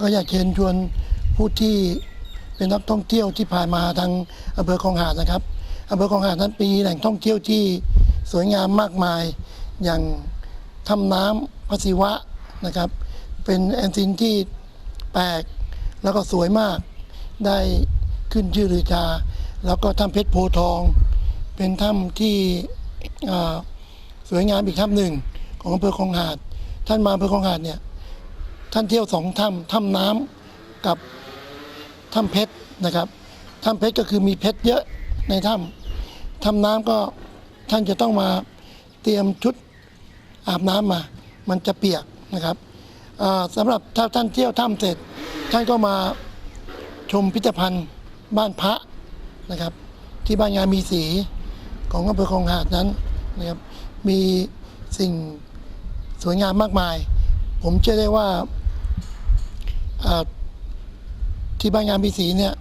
ก็อยากเชิญชวนผู้ที่เป็นนักท่องเที่ยวที่ผ่านมาทางอำเภอคลองหาดนะครับอำเภอคลองหาดนั้นมีแหล่งท่องเที่ยวที่สวยงามมากมาย อย่างถ้ำน้ำพระศิวะนะครับ เป็นแอนซินที่แปลกแล้วก็สวยมาก ได้ขึ้นชื่อลือชาแล้วก็ถ้ำเพชรโพทอง เป็นถ้ำที่สวยงามอีกถ้ำหนึ่งของอำเภอคลองหาด ท่านมาอำเภอคลองหาดเนี่ย ท่านเที่ยวสองถ้ำถ้ำน้ำกับถ้ำเพชรนะครับถ้ำเพชรก็คือมีเพชรเยอะในถ้ำถ้ำน้ำก็ท่านจะต้องมาเตรียมชุดอาบน้ำมา มันจะเปียกนะครับอ่าสำหรับถ้าท่านเที่ยวถ้ำเสร็จ ท่านก็มาชมพิพิธภัณฑ์บ้านพระนะครับ ที่บ้านงานมีสีของอำเภอคลองหาดนั้นนะครับมีสิ่งสวยงามมากมาย ผมเชื่อได้ว่า ที่บ้านงานมีสีเนี่ย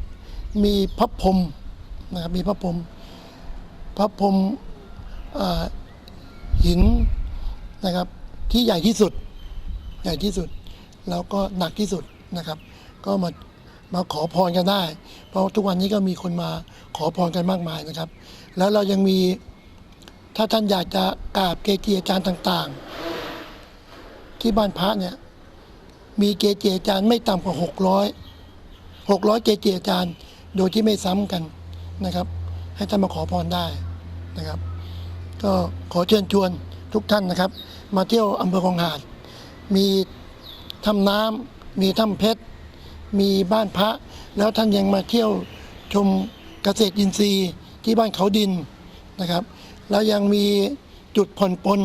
มีพระพรมนะครับมีพระพรมพระพรมหินนะครับที่ใหญ่ที่สุดใหญ่ที่สุด แล้วก็หนักที่สุดนะครับ ก็มามาขอพรกันได้ เพราะทุกวันนี้ก็มีคนมาขอพรกันมากมายนะครับ แล้วเรายังมีถ้าท่านอยากจะกราบเกจิอาจารย์ต่าง ๆ ที่บ้านพระเนี่ย มีเกจิอาจารย์ไม่ต่ำกว่า 600 600 เกจิอาจารย์ โดยที่ไม่ซ้ำกันนะครับ ให้ท่านมาขอพรได้นะครับ ก็ขอเชิญชวนทุกท่านนะครับ มาเที่ยวอำเภอคลองหาด มีถ้ำน้ำมีถ้ำเพชร มีบ้านพระ แล้วท่านยังมาเที่ยวชมเกษตรอินทรีย์ที่บ้านเขาดินนะครับ แล้วยังมีจุดผ่อนปลน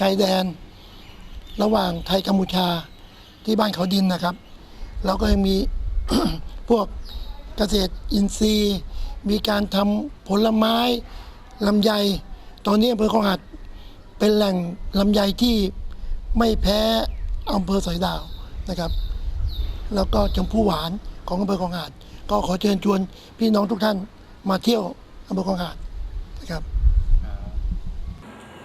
ชายแดน ระหว่างไทยกัมพูชา ที่บ้านเขาดินนะครับแล้วก็ยังมีพวกเกษตรอินทรีย์ มีการทำผลไม้ลำไย ตอนนี้อำเภอคลองหาดเป็นแหล่งลำไยที่ไม่แพ้อำเภอสอยดาวนะครับ แล้วก็ชมพู่หวานของอำเภอคลองหาด ก็ขอเชิญชวนพี่น้องทุกท่านมาเที่ยวอำเภอคลองหาดนะครับ